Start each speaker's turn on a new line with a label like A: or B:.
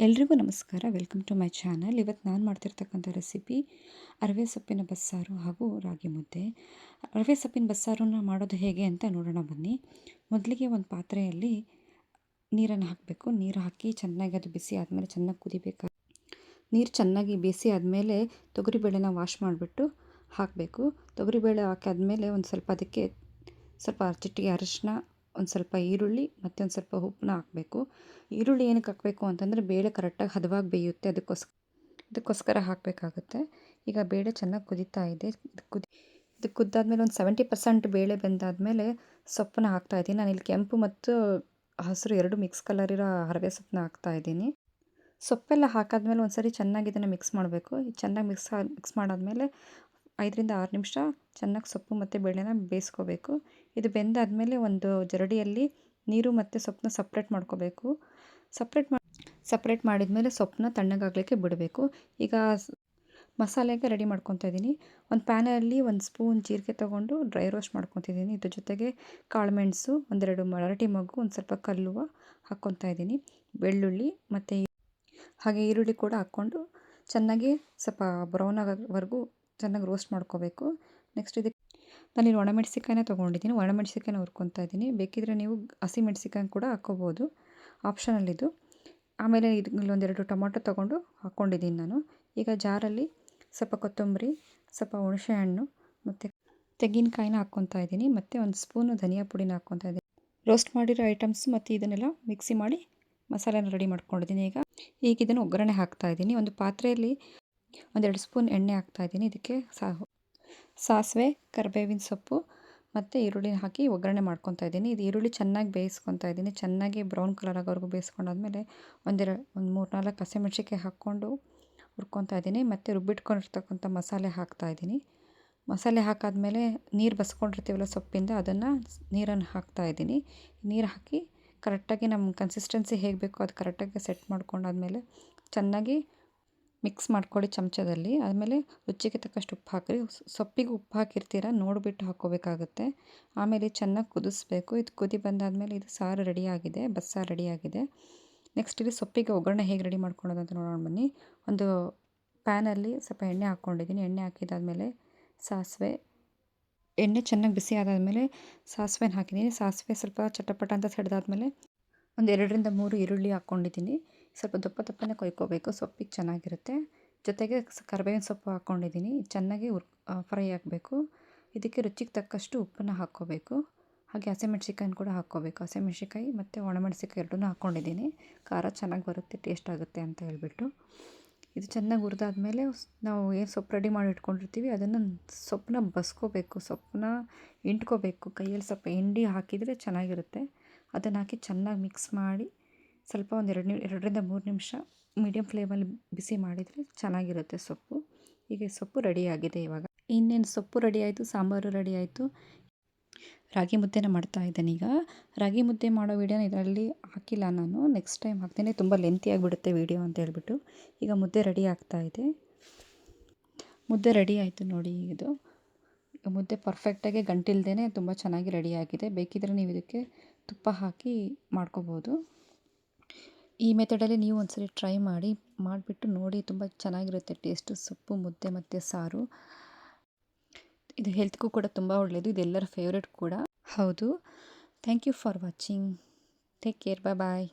A: ಎಲ್ರಿಗೂ ನಮಸ್ಕಾರ. Welcome to my channel. ಇವತ್ತು ನಾನು ಮಾಡ್ತಿರ್ತಕ್ಕಂಥ ರೆಸಿಪಿ ಅರವೆ ಸೊಪ್ಪಿನ ಬಸ್ಸಾರು ಹಾಗೂ ರಾಗಿ ಮುದ್ದೆ. ಅರವೆ ಸೊಪ್ಪಿನ ಬಸ್ಸಾರನ್ನ ಮಾಡೋದು ಹೇಗೆ ಅಂತ ನೋಡೋಣ ಬನ್ನಿ. ಮೊದಲಿಗೆ ಒಂದು ಪಾತ್ರೆಯಲ್ಲಿ ನೀರನ್ನು ಹಾಕಬೇಕು. ನೀರು ಹಾಕಿ ಚೆನ್ನಾಗಿ ಅದು ಬಿಸಿ ಆದಮೇಲೆ ಚೆನ್ನಾಗಿ ಕುದಿಬೇಕು ನೀರು ಚೆನ್ನಾಗಿ ಬಿಸಿ ಆದಮೇಲೆ ತೊಗರಿಬೇಳೆನ ವಾಶ್ ಮಾಡಿಬಿಟ್ಟು ಹಾಕಬೇಕು. ತೊಗರಿಬೇಳೆ ಹಾಕಾದ್ಮೇಲೆ ಒಂದು ಸ್ವಲ್ಪ ಅದಕ್ಕೆ ಸ್ವಲ್ಪ ಚಿಟ್ಟಿಗೆ ಅರಿಶಿನ ಒಂದು ಸ್ವಲ್ಪ ಈರುಳ್ಳಿ ಮತ್ತು ಒಂದು ಸ್ವಲ್ಪ ಉಪ್ಪನ್ನ ಹಾಕಬೇಕು. ಈರುಳ್ಳಿ ಏನಕ್ಕೆ ಹಾಕಬೇಕು ಅಂತಂದರೆ ಬೇಳೆ ಕರೆಕ್ಟಾಗಿ ಹದವಾಗಿ ಬೇಯುತ್ತೆ. ಅದಕ್ಕೋಸ್ಕರ ಅದಕ್ಕೋಸ್ಕರ ಹಾಕಬೇಕಾಗುತ್ತೆ. ಈಗ ಬೇಳೆ ಚೆನ್ನಾಗಿ ಕುದೀತಾ ಇದೆ. ಕುದಿ, ಇದು ಕುದ್ದಾದ್ಮೇಲೆ ಒಂದು ಸೆವೆಂಟಿ ಪರ್ಸೆಂಟ್ ಬೇಳೆ ಬೆಂದಾದಮೇಲೆ ಸೊಪ್ಪನ್ನ ನಾನು ಇಲ್ಲಿ ಕೆಂಪು ಮತ್ತು ಹಸಿರು ಎರಡು ಮಿಕ್ಸ್ ಕಲರ್ ಇರೋ ಹರವೆ ಸೊಪ್ಪನ್ನ ಹಾಕ್ತಾಯಿದ್ದೀನಿ ಸೊಪ್ಪೆಲ್ಲ ಹಾಕಾದ್ಮೇಲೆ ಒಂದು ಸರಿ ಚೆನ್ನಾಗಿ ಇದನ್ನು ಮಿಕ್ಸ್ ಮಾಡಬೇಕು. ಚೆನ್ನಾಗಿ ಮಿಕ್ಸ್ ಮಿಕ್ಸ್ ಮಾಡಾದಮೇಲೆ ಐದರಿಂದ ಆರು ನಿಮಿಷ ಚೆನ್ನಾಗಿ ಸೊಪ್ಪು ಮತ್ತು ಬೇಳೆನ ಬೇಯಿಸ್ಕೋಬೇಕು. ಇದು ಬೆಂದಾದಮೇಲೆ ಒಂದು ಜರಡಿಯಲ್ಲಿ ನೀರು ಮತ್ತು ಸೊಪ್ಪನ್ನ ಸಪ್ರೇಟ್ ಮಾಡ್ಕೋಬೇಕು. ಸಪ್ರೇಟ್ ಮಾಡಿ ಸಪ್ರೇಟ್ ಮಾಡಿದ ಮೇಲೆ ಸೊಪ್ಪನ್ನ ತಣ್ಣಗಾಗಲಿಕ್ಕೆ ಬಿಡಬೇಕು. ಈಗ ಮಸಾಲೆಗೆ ರೆಡಿ ಮಾಡ್ಕೊತಾ ಇದ್ದೀನಿ. ಒಂದು ಪ್ಯಾನಲ್ಲಿ ಒಂದು ಸ್ಪೂನ್ ಜೀರಿಗೆ ತೊಗೊಂಡು ಡ್ರೈ ರೋಸ್ಟ್ ಮಾಡ್ಕೊತಿದ್ದೀನಿ ಇದ್ರ ಜೊತೆಗೆ ಕಾಳುಮೆಣಸು ಒಂದೆರಡು ಮರಾಠಿ ಮಗ್ಗು, ಒಂದು ಸ್ವಲ್ಪ ಕಲ್ಲುವ ಹಾಕ್ಕೊತಾ ಇದ್ದೀನಿ. ಬೆಳ್ಳುಳ್ಳಿ ಮತ್ತು ಹಾಗೆ ಈರುಳ್ಳಿ ಕೂಡ ಹಾಕ್ಕೊಂಡು ಚೆನ್ನಾಗಿ ಸ್ವಲ್ಪ ಬ್ರೌನ್ ಆಗೋವರೆಗೂ ಚೆನ್ನಾಗಿ ರೋಸ್ಟ್ ಮಾಡ್ಕೋಬೇಕು. ನೆಕ್ಸ್ಟ್ ಇದಕ್ಕೆ ನಾನಿಲ್ಲಿ ತಗೊಂಡಿದ್ದೀನಿ. ತೊಗೊಂಡಿದ್ದೀನಿ ಒಣಮೆಣಸಿಕಾಯಿನ ಹುರ್ಕೊತಾ ಇದ್ದೀನಿ. ಬೇಕಿದ್ರೆ ನೀವು ಹಸಿಮೆಣ್ಸಿಕಾಯಿ ಕೂಡ ಹಾಕ್ಕೋಬೋದು. ಆಪ್ಷನಲ್ಲಿದ್ದು ಆಮೇಲೆ ಇದು ಇಲ್ಲೊಂದೆರಡು ಟೊಮೊಟೊ ತೊಗೊಂಡು ಹಾಕ್ಕೊಂಡಿದ್ದೀನಿ ನಾನು. ಈಗ ಜಾರಲ್ಲಿ ಸ್ವಲ್ಪ ಕೊತ್ತಂಬರಿ, ಸ್ವಲ್ಪ ಹುಣಸೆಹಣ್ಣು ಮತ್ತು ತೆಂಗಿನಕಾಯಿನ ಹಾಕ್ಕೊತಾ ಇದ್ದೀನಿ. ಮತ್ತು ಒಂದು ಸ್ಪೂನು ಧನಿಯಾ ಪುಡಿನ ಹಾಕ್ಕೊತಾ ಇದ್ದೀನಿ. ರೋಸ್ಟ್ ಮಾಡಿರೋ ಐಟಮ್ಸ್ ಮತ್ತು ಇದನ್ನೆಲ್ಲ ಮಿಕ್ಸಿ ಮಾಡಿ ಮಸಾಲೆನ ರೆಡಿ ಮಾಡ್ಕೊಂಡಿದ್ದೀನಿ ಈಗ. ಈಗ ಇದನ್ನು ಒಗ್ಗರಣೆ ಹಾಕ್ತಾ ಇದ್ದೀನಿ. ಒಂದು ಪಾತ್ರೆಯಲ್ಲಿ ಒಂದೆರಡು ಸ್ಪೂನ್ ಎಣ್ಣೆ ಹಾಕ್ತಾಯಿದ್ದೀನಿ ಇದಕ್ಕೆ ಸಾಸಿವೆ, ಕರಿಬೇವಿನ ಸೊಪ್ಪು ಮತ್ತು ಈರುಳ್ಳಿನ ಹಾಕಿ ಒಗ್ಗರಣೆ ಮಾಡ್ಕೊತಾ ಇದ್ದೀನಿ. ಇದು ಈರುಳ್ಳಿ ಚೆನ್ನಾಗಿ ಬೇಯಿಸ್ಕೊತಾ ಇದ್ದೀನಿ. ಚೆನ್ನಾಗಿ ಬ್ರೌನ್ ಕಲರ್ ಆಗೋವರೆಗೂ ಬೇಯಿಸ್ಕೊಂಡಾದ್ಮೇಲೆ ಒಂದೆರಡು ಒಂದು ಮೂರು ನಾಲ್ಕು ಹಸಿಮೆಣ್ಸಿನ್ಕಾಯಿ ಹಾಕ್ಕೊಂಡು ಹುರ್ಕೊತಾ ಇದ್ದೀನಿ. ಮತ್ತು ರುಬ್ಬಿಟ್ಕೊಂಡಿರ್ತಕ್ಕಂಥ ಮಸಾಲೆ ಹಾಕ್ತಾ ಇದ್ದೀನಿ. ಮಸಾಲೆ ಹಾಕಾದ್ಮೇಲೆ ನೀರು ಬಸ್ಕೊಂಡಿರ್ತೀವಲ್ಲ ಸೊಪ್ಪಿಂದ, ಅದನ್ನು ನೀರನ್ನು ಹಾಕ್ತಾ ಇದ್ದೀನಿ. ನೀರು ಹಾಕಿ ಕರೆಕ್ಟಾಗಿ ನಮ್ಮ ಕನ್ಸಿಸ್ಟೆನ್ಸಿ ಹೇಗೆ ಬೇಕೋ ಅದು ಕರೆಕ್ಟಾಗಿ ಸೆಟ್ ಮಾಡ್ಕೊಂಡಾದ್ಮೇಲೆ ಚೆನ್ನಾಗಿ ಮಿಕ್ಸ್ ಮಾಡ್ಕೊಳ್ಳಿ ಚಮಚದಲ್ಲಿ. ಆಮೇಲೆ ರುಚಿಗೆ ತಕ್ಕಷ್ಟು ಉಪ್ಪು ಹಾಕಿರಿ. ಸೊಪ್ಪಿಗೆ ಉಪ್ಪು ಹಾಕಿರ್ತೀರ, ನೋಡಿಬಿಟ್ಟು ಹಾಕ್ಕೋಬೇಕಾಗುತ್ತೆ. ಆಮೇಲೆ ಚೆನ್ನಾಗಿ ಕುದಿಸ್ಬೇಕು. ಇದು ಕುದಿ ಬಂದಾದಮೇಲೆ ಇದು ಸಾರು ರೆಡಿಯಾಗಿದೆ, ಬಸ್ಸಾರು ರೆಡಿಯಾಗಿದೆ. ನೆಕ್ಸ್ಟ್ ಇಲ್ಲಿ ಸೊಪ್ಪಿಗೆ ಒಗ್ಗರಣೆ ಹೇಗೆ ರೆಡಿ ಮಾಡ್ಕೊಳ್ಳೋದು ಅಂತ ನೋಡೋಣ ಬನ್ನಿ. ಒಂದು ಪ್ಯಾನಲ್ಲಿ ಸ್ವಲ್ಪ ಎಣ್ಣೆ ಹಾಕ್ಕೊಂಡಿದ್ದೀನಿ. ಎಣ್ಣೆ ಹಾಕಿದಾದಮೇಲೆ ಸಾಸಿವೆ, ಎಣ್ಣೆ ಚೆನ್ನಾಗಿ ಬಿಸಿ ಆದಾದಮೇಲೆ ಸಾಸಿವೆನ ಹಾಕಿದ್ದೀನಿ. ಸಾಸಿವೆ ಸ್ವಲ್ಪ ಚಟಪಟ ಅಂತ ಸಿಡ್ದಾದ್ಮೇಲೆ ಒಂದು ಎರಡರಿಂದ ಮೂರು ಈರುಳ್ಳಿ ಹಾಕ್ಕೊಂಡಿದ್ದೀನಿ. ಸ್ವಲ್ಪ ದಪ್ಪ ದಪ್ಪನೇ ಕೊಯ್ಕೋಬೇಕು. ಸೊಪ್ಪಿಗೆ ಚೆನ್ನಾಗಿರುತ್ತೆ. ಜೊತೆಗೆ ಕರಿಬೇವಿನ ಸೊಪ್ಪು ಹಾಕ್ಕೊಂಡಿದ್ದೀನಿ. ಚೆನ್ನಾಗಿ ಉರ್ ಫ್ರೈ ಆಗಬೇಕು. ಇದಕ್ಕೆ ರುಚಿಗೆ ತಕ್ಕಷ್ಟು ಉಪ್ಪನ್ನು ಹಾಕ್ಕೋಬೇಕು. ಹಾಗೆ ಹಸಿಮೆಣ್ಸಿಕಾಯಿನ ಕೂಡ ಹಾಕ್ಕೋಬೇಕು. ಹಸಿಮೆಣ್ಸಿಕಾಯಿ ಮತ್ತು ಒಣಮೆಣ್ಸಿಕಾಯಿ ಎರಡನ್ನೂ ಹಾಕ್ಕೊಂಡಿದ್ದೀನಿ. ಖಾರ ಚೆನ್ನಾಗಿ ಬರುತ್ತೆ, ಟೇಸ್ಟ್ ಆಗುತ್ತೆ ಅಂತ ಹೇಳಿಬಿಟ್ಟು. ಇದು ಚೆನ್ನಾಗಿ ಹುರಿದಾದ್ಮೇಲೆ ನಾವು ಏನು ಸೊಪ್ಪು ರೆಡಿ ಮಾಡಿ ಇಟ್ಕೊಂಡಿರ್ತೀವಿ, ಅದನ್ನು ಸೊಪ್ಪನ್ನ ಬಸ್ಕೋಬೇಕು. ಸೊಪ್ಪನ್ನ ಹಿಂಡ್ಕೋಬೇಕು ಕೈಯಲ್ಲಿ ಸ್ವಲ್ಪ ಹಿಂಡಿ ಹಾಕಿದರೆ ಚೆನ್ನಾಗಿರುತ್ತೆ. ಅದನ್ನು ಹಾಕಿ ಚೆನ್ನಾಗಿ ಮಿಕ್ಸ್ ಮಾಡಿ ಸ್ವಲ್ಪ ಒಂದು ಎರಡು ನಿ ಎರಡರಿಂದ ಮೂರು ನಿಮಿಷ ಮೀಡಿಯಮ್ ಫ್ಲೇಮಲ್ಲಿ ಬಿಸಿ ಮಾಡಿದರೆ ಚೆನ್ನಾಗಿರುತ್ತೆ ಸೊಪ್ಪು. ಹೀಗೆ ಸೊಪ್ಪು ರೆಡಿಯಾಗಿದೆ ಇವಾಗ. ಇನ್ನೇನು ಸೊಪ್ಪು ರೆಡಿ ಆಯಿತು? ಸಾಂಬಾರು ರೆಡಿ ಆಯಿತು? ರಾಗಿ ಮುದ್ದೆನ ಮಾಡ್ತಾ ಇದ್ದೇನೆ ಈಗ. ರಾಗಿ ಮುದ್ದೆ ಮಾಡೋ ವೀಡಿಯೋನ ಇದರಲ್ಲಿ ಹಾಕಿಲ್ಲ ನಾನು. ನೆಕ್ಸ್ಟ್ ಟೈಮ್ ಹಾಕ್ತೇನೆ. ತುಂಬ ಲೆಂತಿ ಆಗಿಬಿಡುತ್ತೆ ವೀಡಿಯೋ ಅಂತ ಹೇಳ್ಬಿಟ್ಟು. ಈಗ ಮುದ್ದೆ ರೆಡಿ ಆಗ್ತಾ ಇದೆ. ಮುದ್ದೆ ರೆಡಿ ಆಯಿತು ನೋಡಿ ಇದು. ಮುದ್ದೆ ಪರ್ಫೆಕ್ಟಾಗಿ ಗಂಟಿಲ್ದೇ ತುಂಬ ಚೆನ್ನಾಗಿ ರೆಡಿಯಾಗಿದೆ ಬೇಕಿದ್ರೆ ನೀವು ಇದಕ್ಕೆ ತುಪ್ಪ ಹಾಕಿ ಮಾಡ್ಕೋಬೋದು. ಈ ಮೆಥಡಲ್ಲಿ ನೀವು ಒಂದ್ಸರಿ ಟ್ರೈ ಮಾಡಿ, ಮಾಡಿಬಿಟ್ಟು ನೋಡಿ ತುಂಬ ಚೆನ್ನಾಗಿರುತ್ತೆ ಟೇಸ್ಟು ಸೊಪ್ಪು, ಮುದ್ದೆ ಮತ್ತು ಸಾರು. ಇದು ಹೆಲ್ತ್ಗೂ ಕೂಡ ತುಂಬ ಒಳ್ಳೆಯದು ಇದೆಲ್ಲರ ಫೇವ್ರೆಟ್ ಕೂಡ. ಹೌದು. Thank you for watching take care bye bye